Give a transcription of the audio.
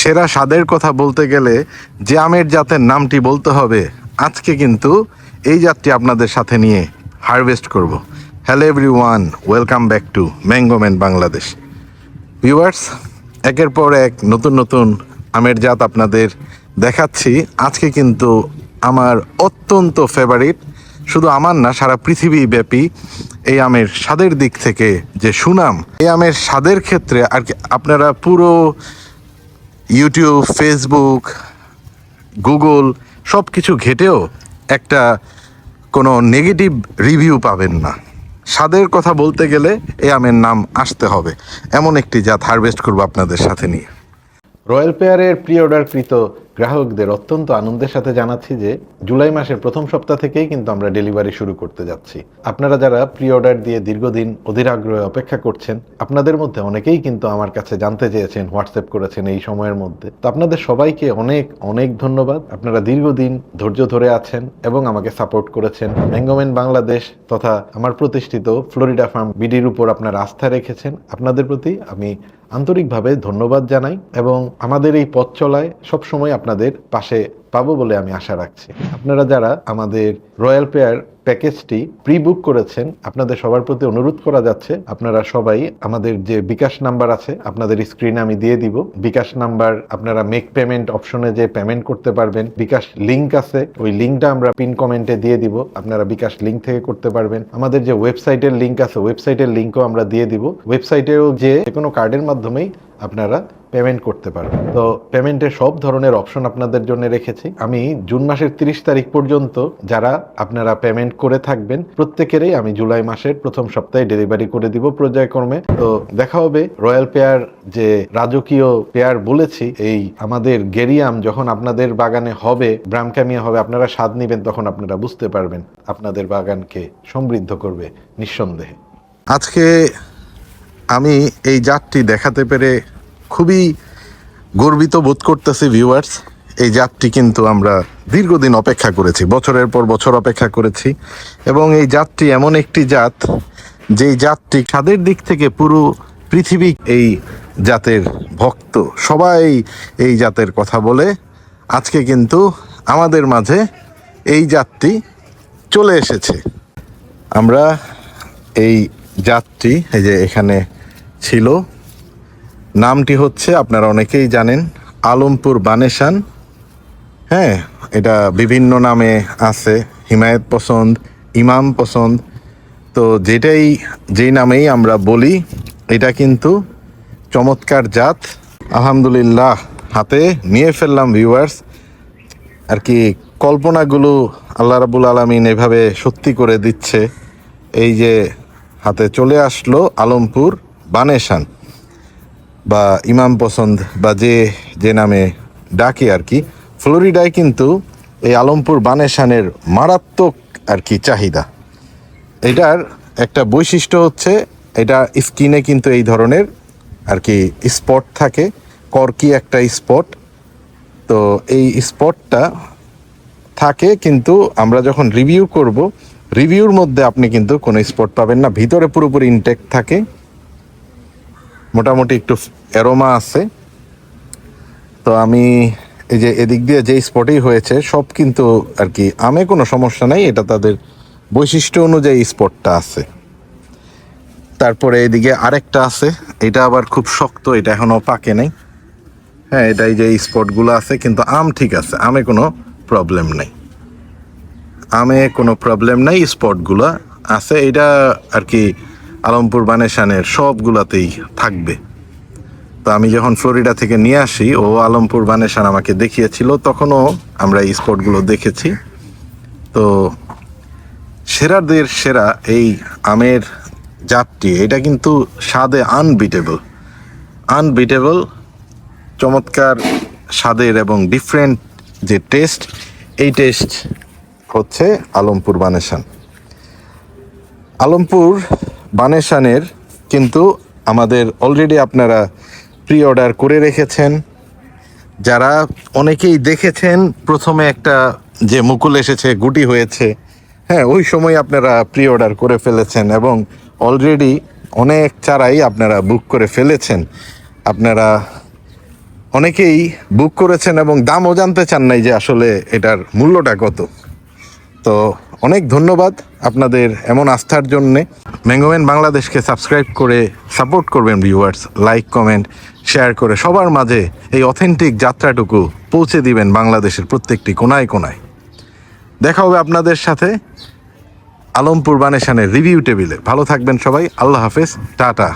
সেরা স্বাদের কথা বলতে গেলে যে আমের জাতের নামটি বলতে হবে, আজকে কিন্তু এই জাতটি আপনাদের সাথে নিয়ে হারভেস্ট করব। Hello everyone welcome back to mango man Bangladesh viewers একের পর এক নতুন নতুন আমের জাত আপনাদের দেখাচ্ছি। আজকে কিন্তু আমার অত্যন্ত ফেভারিট শুধু আমার না, সারা পৃথিবী ব্যাপী এই আমের স্বাদের দিক থেকে যে সুনাম, এই আমের স্বাদের ক্ষেত্রে আর আপনারা পুরো ইউটিউব ফেসবুক গুগল সব কিছু ঘেটেও একটা কোনো নেগেটিভ রিভিউ পাবেন না। স্বাদের কথা বলতে গেলে এ আমের নাম আসতে হবে, এমন একটি জাত হারভেস্ট করব আপনাদের সাথে নিয়ে। রয়্যাল পেয়ারের প্রি অর্ডারকৃত গ্রাহকদের অত্যন্ত আনন্দের সাথে জানাচ্ছি যে জুলাই মাসের প্রথম সপ্তাহ থেকেই কিন্তু আমরা ডেলিভারি শুরু করতে যাচ্ছি। আপনারা যারা প্রি অর্ডার দিয়ে দীর্ঘদিন অধীর আগ্রহে অপেক্ষা করছেন, আপনাদের মধ্যে অনেকেই কিন্তু আমার কাছে জানতে চেয়েছেন, হোয়াটসঅ্যাপ করেছেন এই সময়ের মধ্যে। তো আপনাদের সবাইকে অনেক অনেক ধন্যবাদ। আপনারা দীর্ঘদিন ধৈর্য ধরে আছেন এবং আমাকে সাপোর্ট করেছেন। ম্যাঙ্গোম্যান বাংলাদেশ তথা আমার প্রতিষ্ঠিত ফ্লোরিডা ফার্ম বিডির উপর আপনারা আস্থা রেখেছেন। আপনাদের প্রতি আমি আন্তরিকভাবে ধন্যবাদ জানাই এবং আমাদের এই পথ চলায় সবসময় আপনাদের পাশে পাবো বলে আমি আশা রাখছি। আপনারা যারা আমাদের রয়্যাল পেয়ার প্যাকেজটি প্রি বুক করেছেন, আপনাদের সবার প্রতি অনুরোধ করা যাচ্ছে, আপনারা সবাই আমাদের যে বিকাশ নাম্বার আছে, আপনাদের স্ক্রিনে আমি দিয়ে দিব। বিকাশ নাম্বার আপনারা মেক পেমেন্ট অপশনে যে পেমেন্ট করতে পারবেন, বিকাশ লিংক আছে, ওই লিঙ্কটা আমরা পিন কমেন্টে দিয়ে দিব, আপনারা বিকাশ লিংক থেকে করতে পারবেন। আমাদের যে ওয়েবসাইটের লিঙ্ক আছে ওয়েবসাইটের লিঙ্কও আমরা দিয়ে দিব। ওয়েবসাইটেও যে কোনো কার্ডের মাধ্যমেই আপনারা পেমেন্ট করতে পারবেন তো পেমেন্টের সব ধরনের অপশন আপনাদের জন্য রেখেছি। আমি জুন মাসের তিরিশ তারিখ পর্যন্ত যারা আপনারা পেমেন্ট করে থাকবেন, প্রত্যেকেরই আমি জুলাই মাসের প্রথম সপ্তাহে ডেলিভারি করে দিব পর্যায়ক্রমে তো দেখা হবে রয়্যাল পেয়ার যে রাজকীয় পেয়ার বলেছি, এই আমাদের গেরিয়াম যখন আপনাদের বাগানে হবে ব্রামক্যামিয়া হবে, আপনারা স্বাদ নেবেন, তখন আপনারা বুঝতে পারবেন আপনাদের বাগানকে সমৃদ্ধ করবে নিঃসন্দেহে। আজকে আমি এই জাতটি দেখাতে পেরে খুবই গর্বিত বোধ করতেছি ভিউয়ার্স এই জাতটি কিন্তু আমরা দীর্ঘদিন অপেক্ষা করেছি, বছরের পর বছর অপেক্ষা করেছি। এবং এই জাতটি এমন একটি জাত, যেই জাতটি স্বাদের দিক থেকে পুরো পৃথিবী এই জাতের ভক্ত। সবাই এই জাতের কথা বলে, আজকে কিন্তু আমাদের মাঝে এই জাতটি চলে এসেছে। আমরা এই জাতটি এই যে এখানে ছিল নামটি হচ্ছে, আপনারা অনেকেই জানেন, আলমপুর বানেশান। হ্যাঁ এটা বিভিন্ন নামে আছে, হিমায়ত পছন্দ, ইমাম পছন্দ। তো যেটাই, যেই নামেই আমরা বলি, এটা কিন্তু চমৎকার জাত। আলহামদুলিল্লাহ, হাতে নিয়ে ফেললাম ভিউয়ার্স আর কি, কল্পনাগুলো আল্লাহ রাবুল আলমিন এভাবে সত্যি করে দিচ্ছে। এই যে হাতে চলে আসলো আলমপুর বানেশান। বা ইমাম পছন্দ বা যে যে নামে ডাকে আর কি, ফ্লোরিডায় কিন্তু এই আলমপুর বানেশানের মারাত্মক আর কি চাহিদা। এটার একটা বৈশিষ্ট্য হচ্ছে, এটা স্কিনে কিন্তু এই ধরনের আর কি স্পট থাকে, কর্কি একটা স্পট। তো এই স্পটটা থাকে কিন্তু আমরা যখন রিভিউ করব, রিভিউর মধ্যে আপনি কিন্তু কোনো স্পট পাবেন না, ভিতরে পুরোপুরি ইনটেক থাকে। মোটামুটি একটু অ্যারোমা আছে। তো আমি এই যে এদিক দিয়ে যে স্পটেই হয়েছে, সব কিন্তু আর কি, আমে কোনো সমস্যা নাই, এটা তাদের বৈশিষ্ট্য অনুযায়ী স্পটটা আছে। তারপরে এদিকে আরেকটা আছে, এটা আবার খুব শক্ত, এটা এখনও পাকে নাই। হ্যাঁ এটাই যে স্পটগুলো আছে, কিন্তু আম ঠিক আছে, আমে কোনো প্রবলেম নেই। আমে কোনো প্রবলেম নাই স্পটগুলো আছে। এটা আর কি আলমপুর বানেশানের সবগুলাতেই থাকবে। তো আমি যখন ফ্লোরিডা থেকে নিয়ে আসি, ও আলমপুর বানেশান আমাকে দেখিয়েছিল, তখনও আমরা এই স্পটগুলো দেখেছি। তো সেরাদের সেরা এই আমের জাতটি, এটা কিন্তু স্বাদে আনবিটেবল আনবিটেবল চমৎকার স্বাদের এবং ডিফারেন্ট যে টেস্ট এই টেস্ট হচ্ছে আলমপুর বানেশান। আলমপুর বানেশানের, কিন্তু আমাদের অলরেডি আপনারা প্রি অর্ডার করে রেখেছেন। যারা অনেকেই দেখেছেন, প্রথমে একটা যে মুকুল এসেছে, গুটি হয়েছে হ্যাঁ ওই সময় আপনারা প্রি অর্ডার করে ফেলেছেন এবং অলরেডি অনেক চারাই আপনারা বুক করে ফেলেছেন। আপনারা অনেকেই বুক করেছেন এবং দামও জানতে চান নাই যে আসলে এটার মূল্যটা কত। তো অনেক ধন্যবাদ আপনাদের এমন আস্থার জন্যে। ম্যাঙ্গোম্যান বাংলাদেশকে সাবস্ক্রাইব করে সাপোর্ট করবেন ভিউয়ার্স লাইক কমেন্ট শেয়ার করে সবার মাঝে এই অথেন্টিক যাত্রাটুকু পৌঁছে দিবেন বাংলাদেশের প্রত্যেকটি কোনায় কোনায়। দেখা হবে আপনাদের সাথে আলমপুর বানেশানের রিভিউ টেবিলে ভালো থাকবেন সবাই। আল্লাহ হাফেজ। টাটা।